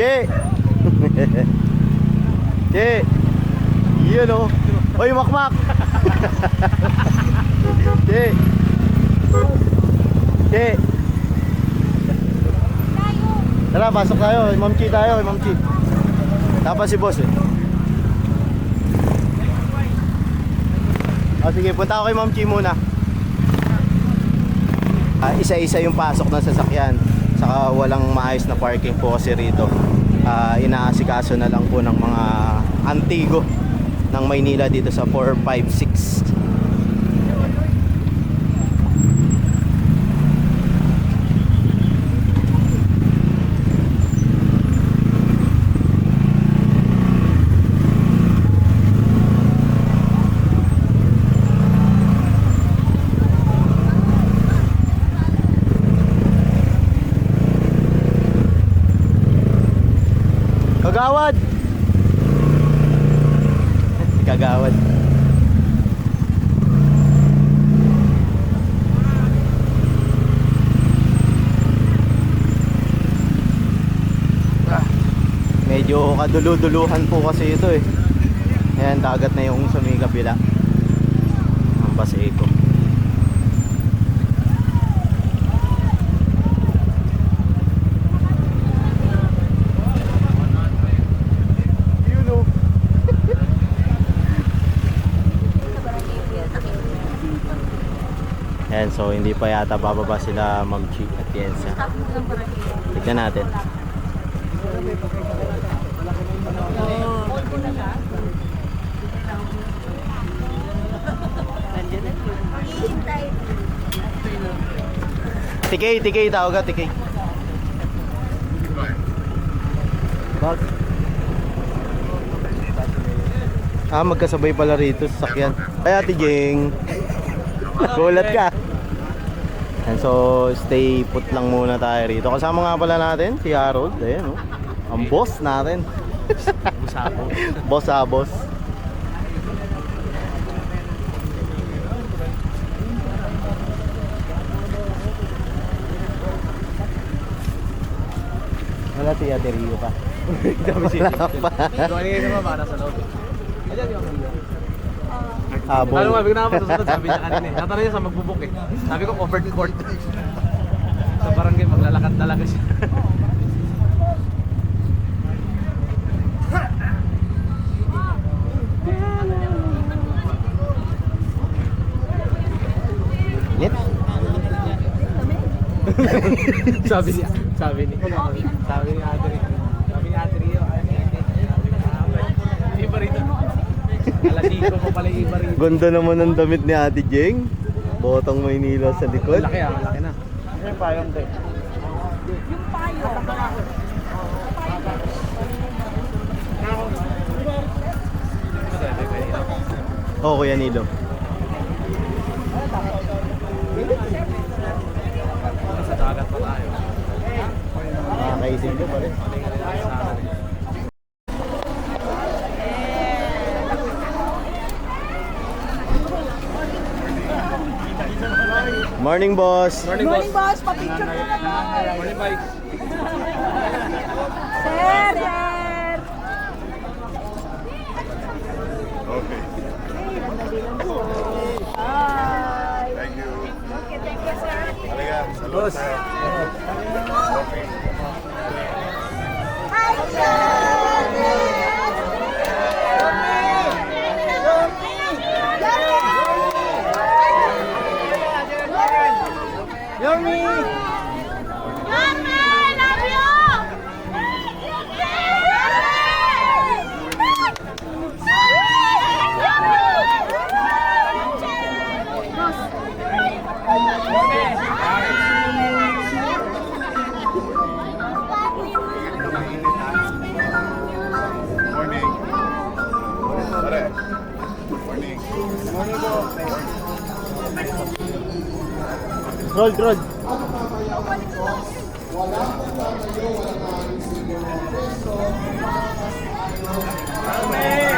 Che! che! Yun o. Oy, makmak! che! Che! Tara, pasok tayo. Ma'am Chi tayo, Ma'am Chi. Tapos si boss eh. O sige, punta ako kay Ma'am Chi muna. Ah, isa-isa yung pasok ng sasakyan. Saka walang maayos na parking po kasi rito. Ah, inaasikaso na lang po ng mga antigo ng Maynila dito sa 456. Kadulu-duluhan po kasi ito eh. Ayan, dagat na yung sa may kabila. Ang Baseco. Ayan, so hindi pa yata bababa sila Ma'am Chi at Yensa. Tignan natin. Tikay, tikay tawag ka, tikay. Bag. Ah, magkasabay pala rito sa sakyan. Ay, Ate Jing. Gulat ka. And so, stay put lang muna tayo rito. Kasama nga pala natin, si Harold. Ayan, oh. Ang boss natin. Boss ah, boss. Wala si Ate Rio pa. Wala pa. Doon ngayon naman para sa loob. Ayan yung. Habol. Lalo nga, bigla ako susunod, sabi niya kanina eh. Natanong niya sa magbubuk eh. Sabi ko, covered court. sa barangay, maglalakad talaga siya. Sabi niya, sabi ni, sabi ni Ate Rio. Sabi ni Ate Rio, ay, iba rito. Alasiko pa pala yung iba rito. Ganda naman ng damit ni Ate Jeng. Botong Maynila sa likod. Laki ah, laki na. Yung payong tayo. Oo, Kuya Nilo. Sa dagat pa tayo. Nakakaisip ko pala. Morning, boss. Morning, Morning, boss. boss. Pa-picture mo naman. Morning, Mike. Sir, sir. Doce. Roll, roll. Amen!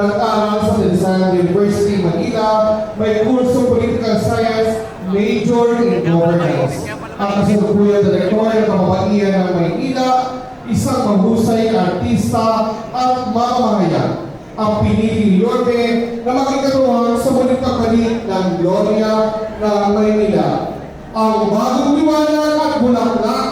nag-aaral sa Rizal University, Manila, may kurso Political Science, Major in Governance. Ang kasalukuyan direktor ng Kamabaihan ng Maynila, isang mahusay artista at mamahayag. Ang pinili ni Yorte na maging sa muling kapalit ng Gloria ng Maynila. Ang bagong liwanag at bulaklak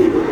Thank you.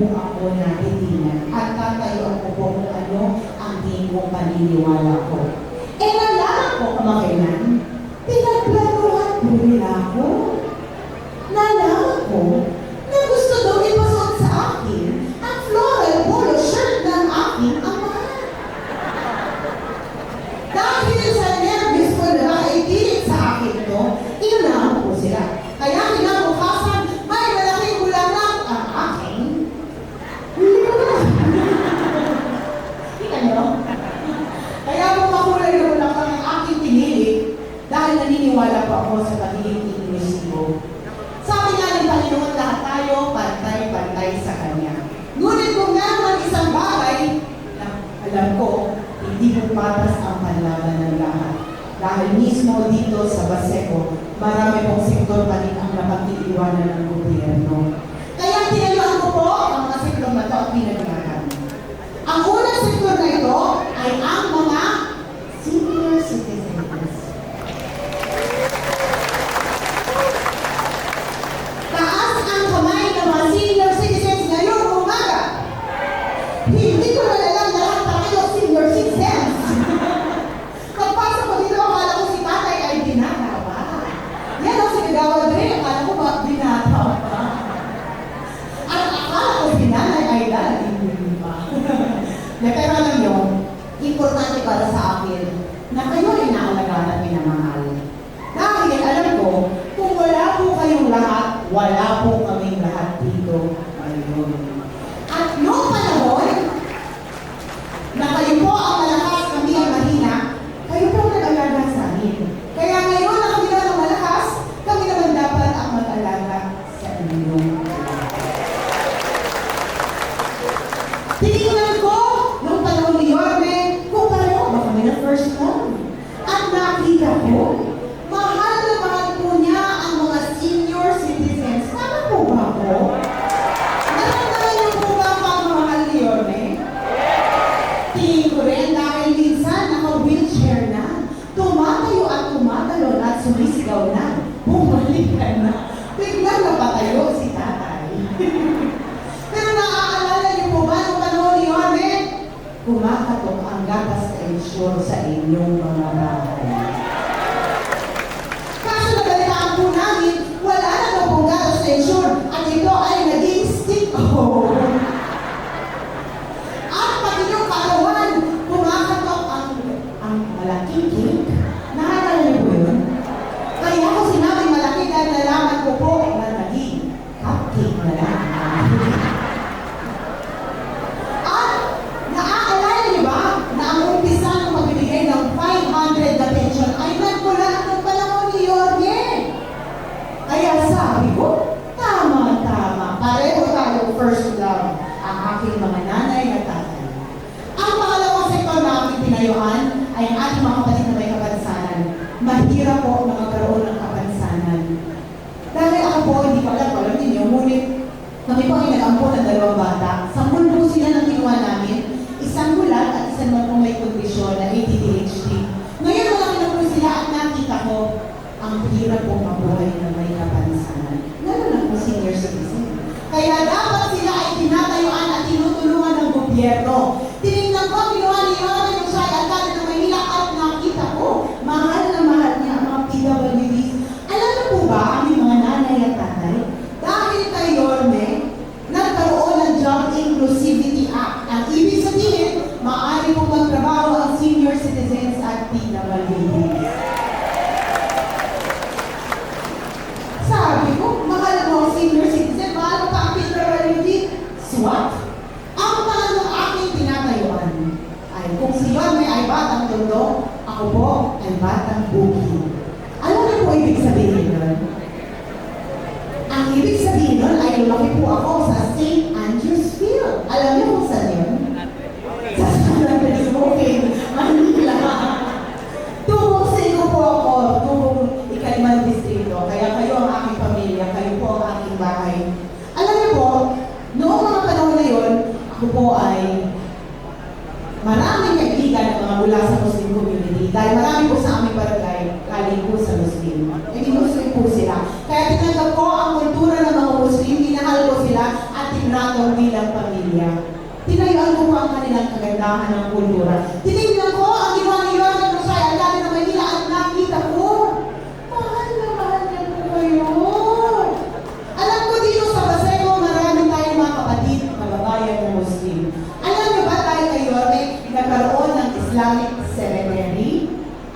po ako na titingnan at tatayo ako po kung ano ang tingin paniniwala ko. Dahil mismo dito sa Baseco, marami pong sektor pa rin ang napag-iiwanan ng gobyerno. Kaya tinayuan ko po ang mga sektor na ito at pinagawa Ang unang sektor na ito ay ang mga mundo ngayon. At noong panahon, na kayo po ang malakas kami ang mahina, kayo po ang nag-alaga sa amin. Kaya ngayon na kami naman malakas, kami naman dapat ang mag-alaga sa inyo. gatas na insure sa inyong mga bahay. Kaso nagalitaan po namin, wala na po pong gatas na insure at ito ay naging stick hole. Kami po ay nag-ampo ng dalawang bata. Sampun po sila ng kinuha namin Kung siya may ay batang tondo, ako po ay batang buki. Ano Alam na po ibig sabihin nun? Ang ibig sabihin nun ay lumaki po ako sa St. Andrew's Field. Alam niyo kung saan kagandahan ng kultura. Tinignan ko ang ginawa ni Yorme Rosay, ang dami ng Manila at nakita ko, mahal na mahal niya po kayo. Alam ko dito sa Baseco, marami tayong mga kapatid, kababayan na Muslim. Alam niyo ba tayo kay Yorme, nagkaroon ng Islamic Seminary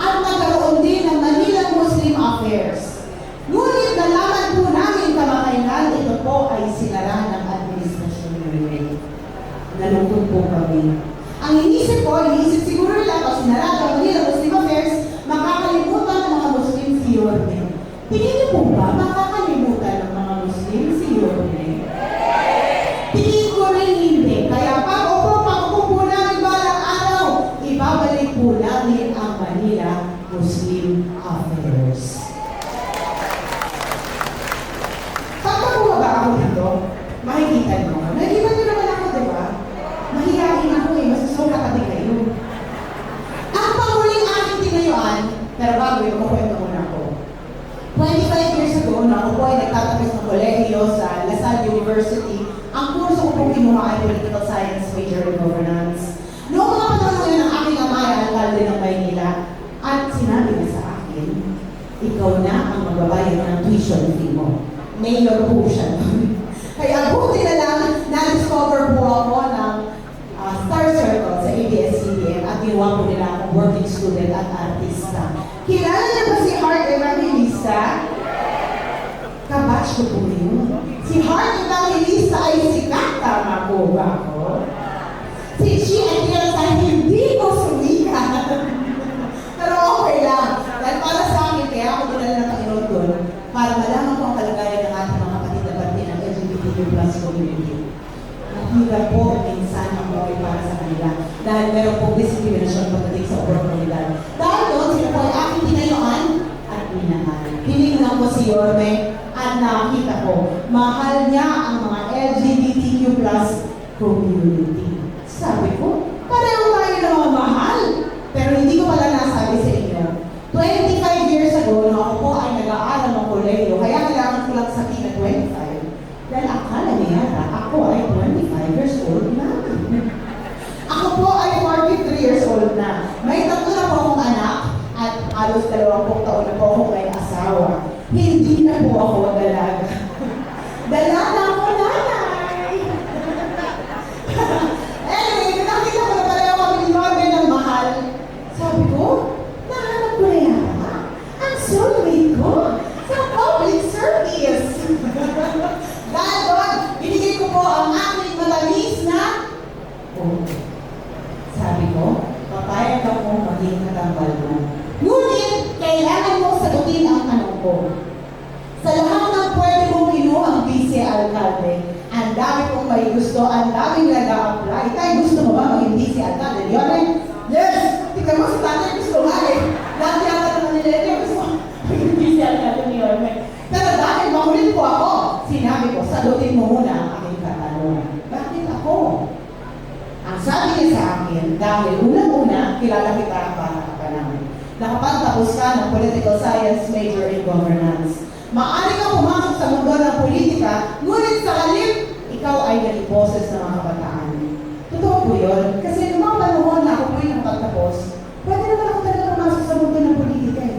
at nagkaroon din ng Manila Muslim Affairs. Ngunit nalaman po namin kamakailan, ito po ay sinara ng administrasyon ni Yorme. Nalungkot po kami. Ang inisip ko, inisip siguro nila pag sinara ang Manila Muslim Affairs, makakalimutan ng mga Muslim si Yorme. Tingin niyo po ba makakalimutan ng mga Muslim si Yorme? Tingin ko rin hindi. Kaya pag upo, pag upo po namin balang araw, ibabalik po namin ang Manila Muslim Affairs. Pag ba ako dito, makikita niyo. Nakikita niyo naman ako, di ba? Mahihain ako eh, masusuka kami kayo. Ang panghuling aking tinayuan, pero bago yun, kukwento muna ako. 25 years ago, na ako po ay nagtatapos ng kolehiyo sa La Salle University, ang kurso ko pong kinuha ay Political Science Major in Governance. Noong mga yun, ang aking ama ay alkalde ng Maynila at sinabi niya sa akin, ikaw na ang magbabayad ng tuition fee mo. Mayor po siya nun. Kaya buti na lang, na-discover po ako ng ah, Star Circle sa ABS-CBN at ginawa po nila akong working student at artista. Kilala niyo ba si Heart Evangelista? Kabatch ko po yun. Si Heart Evangelista ay sikat, tama po ba ako? Si Chi ay kilala sa hindi ko sumikat. Pero okay lang. Dahil para sa akin, kaya ako dinala ng Panginoon doon, para malaman ko ang kalagayan ng ating mga kapatid na parte ng LGBTQ plus community. Mahirap po minsan ang buhay para sa kanila dahil meron pong diskriminasyon pagdating sa oportunidad. Dahil doon, sila po ay aking tinayuan at minahal. Tinignan ko si Yorme at nakita ko, mahal niya ang mga LGBTQ plus community. Sabi ko, pareho tayo na mga mahal. Pero hindi ko pala nasabi sa inyo. 25 years ago, nung ako po ay nag-aaral ng kolehiyo, kaya kailangan ko lang sabihin na 25. Dahil akala niya yata, ako ay 25 years old na. ako po ay 43 years old na. May tatlo na po akong anak at halos dalawampung taon na po ako may asawa. Hindi na po ako dalaga. Dalaga ako, nanay! anyway, nakita ko na pareho kami ni Norman ng mahal. Sabi ko, nahanap ko na yata ang soulmate ko sa public service. Dahil doon, binigay ko po ang aking matamis na oh. Sabi ko, papayag ako maging katambal mo. Ngunit, kailangan mo sagutin ang tanong ko. Sa lahat ng pwede mong kinuha ang vice alcalde, ang dami kong may gusto, ang daming nag-a-apply. Tayo gusto mo ba maging vice alcalde? Di ba, men? Yes! Tingnan mo si tatay gusto nga eh. Lahat yata naman nila, "Hindi, gusto mo maging vice alcalde ni Yorme. Pero dahil makulit po ako, sinabi ko, sagutin mo muna ang aking katanungan. Bakit ako? Ang sabi niya sa akin, dahil unang-una, kilala kita ang bata ka namin. Nakapagtapos ka ng political science major in governance. Maaari kang pumasok sa mundo ng politika, ngunit sa halip, ikaw ay naging boses ng mga kabataan. Totoo po yun. Kasi nung mga panahon na ako po yung nakapagtapos, pwede naman ako talaga pumasok sa mundo ng politika eh.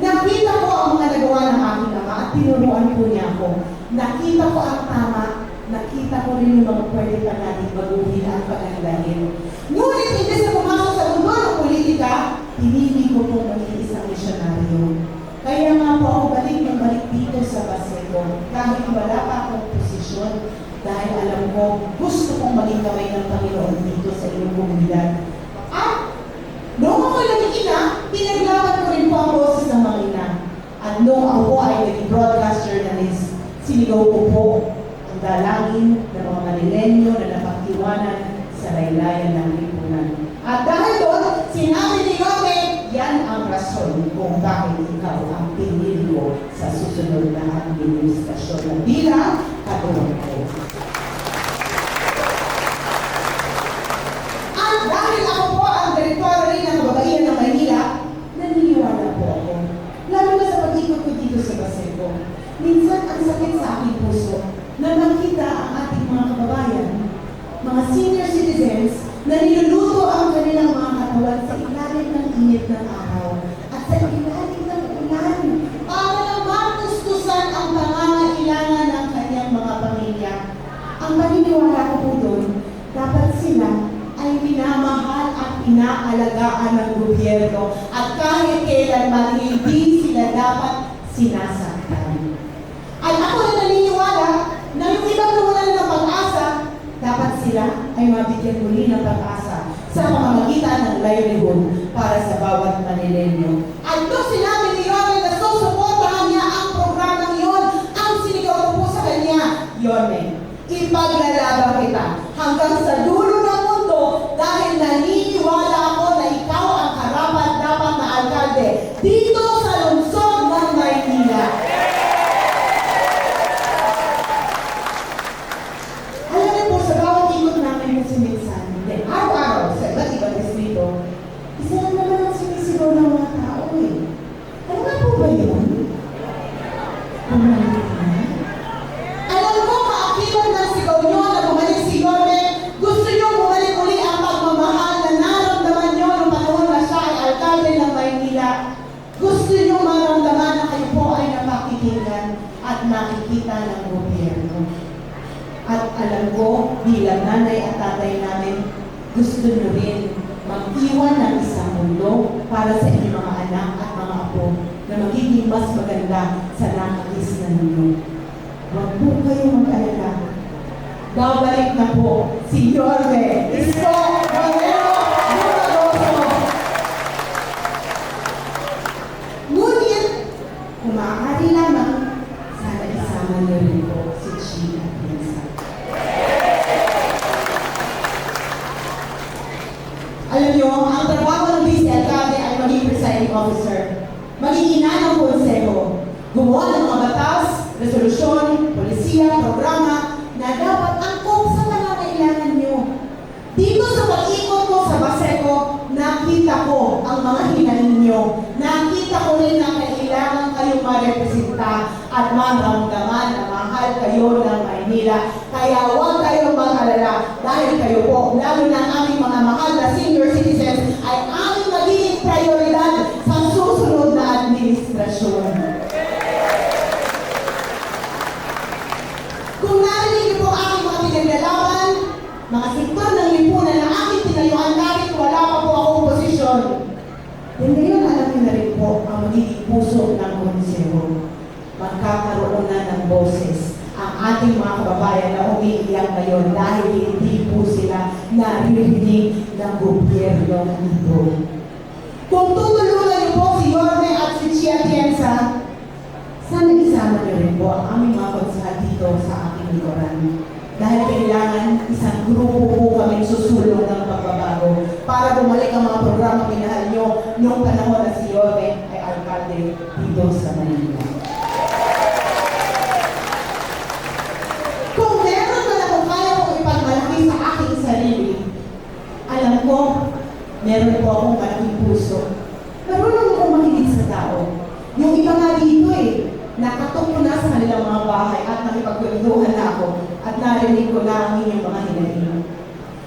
Nakita ko ang mga nagawa ng aking ama at tinuruan po niya ako. Nakita ko ang tama, nakita ko rin yung mga pwede pa natin baguhin at pagandahin. Ngunit hindi sa pumasok sa mundo ng politika, pinili ko pong maging isang misyonaryo. Kaya nga po ako balik ng balik dito sa Baseco, kahit wala pa akong posisyon, dahil alam ko, gusto kong maging kamay ng Panginoon dito sa iyong komunidad. At Noong ako naging ina, pinaglaban ko rin po ang boses ng mga ina. At noong ako po ay naging broadcast journalist, sinigaw ko po ang dalangin ng mga manilenyo na napagtiwanan sa laylayan ng. At dahil doon, sinabi ni Yoke, yan ang rason kung bakit ikaw ang pinili ko sa susunod na administrasyon na bilang katulong ko. At dahil ako po ang direktor rin ng kababaihan ng Maynila, naniniwala po ako. Lalo na sa pag-ikot ko dito sa Baseco ang sakit sa aking puso na makita ang ating mga kababayan, mga senior citizens na niluluto ang kanilang mga katawan sa ilalim at sa ilalim ng ulan para naman gustusan ang pangangailangan ng kanyang mga pamilya. Ang paniniwala ko po doon, dapat sila ay minamahal at inaalagaan ng gobyerno at kahit kailanman hindi sila dapat sinasaktan. At ako na naniniwala na yung ibang nawalan ng pag-asa, dapat sila ay mabigyan muli ng pag-asa sa pamamagitan ng livelihood para sa bawat Manilenyo. Nung sinabi ni Yorme na susuportahan niya ang programang yon, ang sinigaw ko po sa kanya, Yorme, ipaglalaban kita hanggang sa dulo ng mundo dahil naniniwala ako na ikaw ang karapat dapat na alkalde dito sa lungsod ng Maynila. Alam niyo po, sa bawat ikot namin ng siminsan, hindi, araw-araw sa iba't ibang distrito, isa lang naman ang sinisigaw ng mga tao eh. Ano nga po ba yun? Bumalik na? Alam ko, kaakibat ng sigaw niyo na bumalik si Yorme, gusto niyo bumalik uli ang pagmamahal na naramdaman niyo noong panahon na siya ay alkalde ng Maynila. Gusto niyo maramdaman na kayo po ay napakikinggan at nakikita ng gobyerno. At alam ko, bilang nanay at tatay namin, gusto nyo rin mag-iwan ng isang mundo para sa inyong mga anak at mga apo na magiging mas maganda sa nakakis na ninyo. Huwag po kayong mag-alala. Babalik na po si Yorme Isko Moreno Bumagoso. Ngunit, kung maaari lamang, sana isama niyo rin po si at Pinsa. Alam niyo, ang trabaho ng Vice Alcalde ay maging presiding officer, maging ina ng konseho, gumawa mga batas, resolusyon, polisiya, programa na dapat angkop sa pangangailangan niyo. Dito sa pag-ikot ko sa Baseco, nakita ko ang mga hinahin niyo. Nakita ko rin na kailangan kayong marepresenta at maramdaman na mahal kayo ng Maynila. Kaya huwag kayong mag-alala dahil kayo po, lalo na ang aming mga mahal na senior citizens, ay aming magiging prioridad sa susunod na administrasyon. Kung narinig niyo po ang aking mga pinaglalaban, mga sektor ng lipunan na aking tinayuan kahit wala pa po akong posisyon, then ngayon alam niyo na rin po ang magiging puso ng konseho. Magkakaroon na ng boses ang ating mga kababayan na umiiyak ngayon dahil hindi po sila naririnig ng gobyerno ito. Kung tutulungan niyo po si Yorme at si Chia Tienza, sana isama niyo rin po ang aming mga konsehal dito sa aking likuran. Dahil kailangan isang grupo po kami susulong ng pagbabago para bumalik ang mga programa pinahal niyo noong panahon na si Yorme ay alkalde dito sa Manila. Kung meron man akong kaya kong ipagmalaki sa aking sarili, alam ko, meron po akong malaking puso. Marunong akong makinig sa tao. Yung iba nga dito eh, nakatok na sa kanilang mga bahay at nakipagkwentuhan na ako at narinig ko na ang inyong mga hinahin.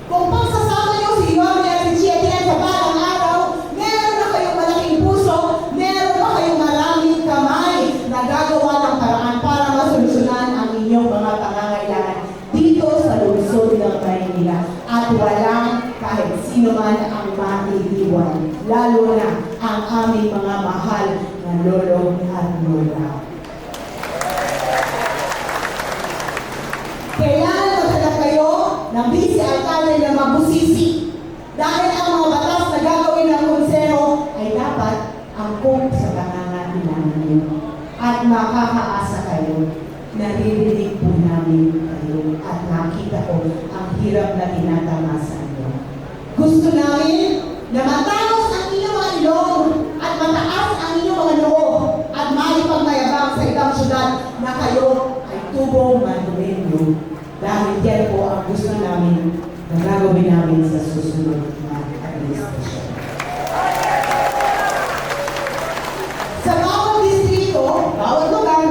Kung pagsasama niyo si Yorme at si Chia Tian sa balang araw, meron na kayong malaking puso, meron pa kayong maraming kamay na gagawa ng paraan para masolusyonan ang inyong mga pangangailangan dito sa lungsod ng Maynila at walang kahit sino man ang maiiwan, lalo na ang aming mga mahal na lolo at lola. Kailangan maghanap kayo ng vice alkalde na mabusisi dahil ang mga batas na gagawin ng konseho ay dapat angkop sa pangangailangan niyo at makakaasa kayo. Naririnig po namin kayo at nakita ko ang hirap na tinatamasa niyo. Gusto namin na matangos ang inyong mga ilong at mataas ang inyong mga noo at maipagmayabang sa ibang syudad na kayo ay tubong manumenyo. Dahil yan po ang gusto namin na gagawin namin sa susunod na administrasyon. Sa bawat distrito, bawat lugar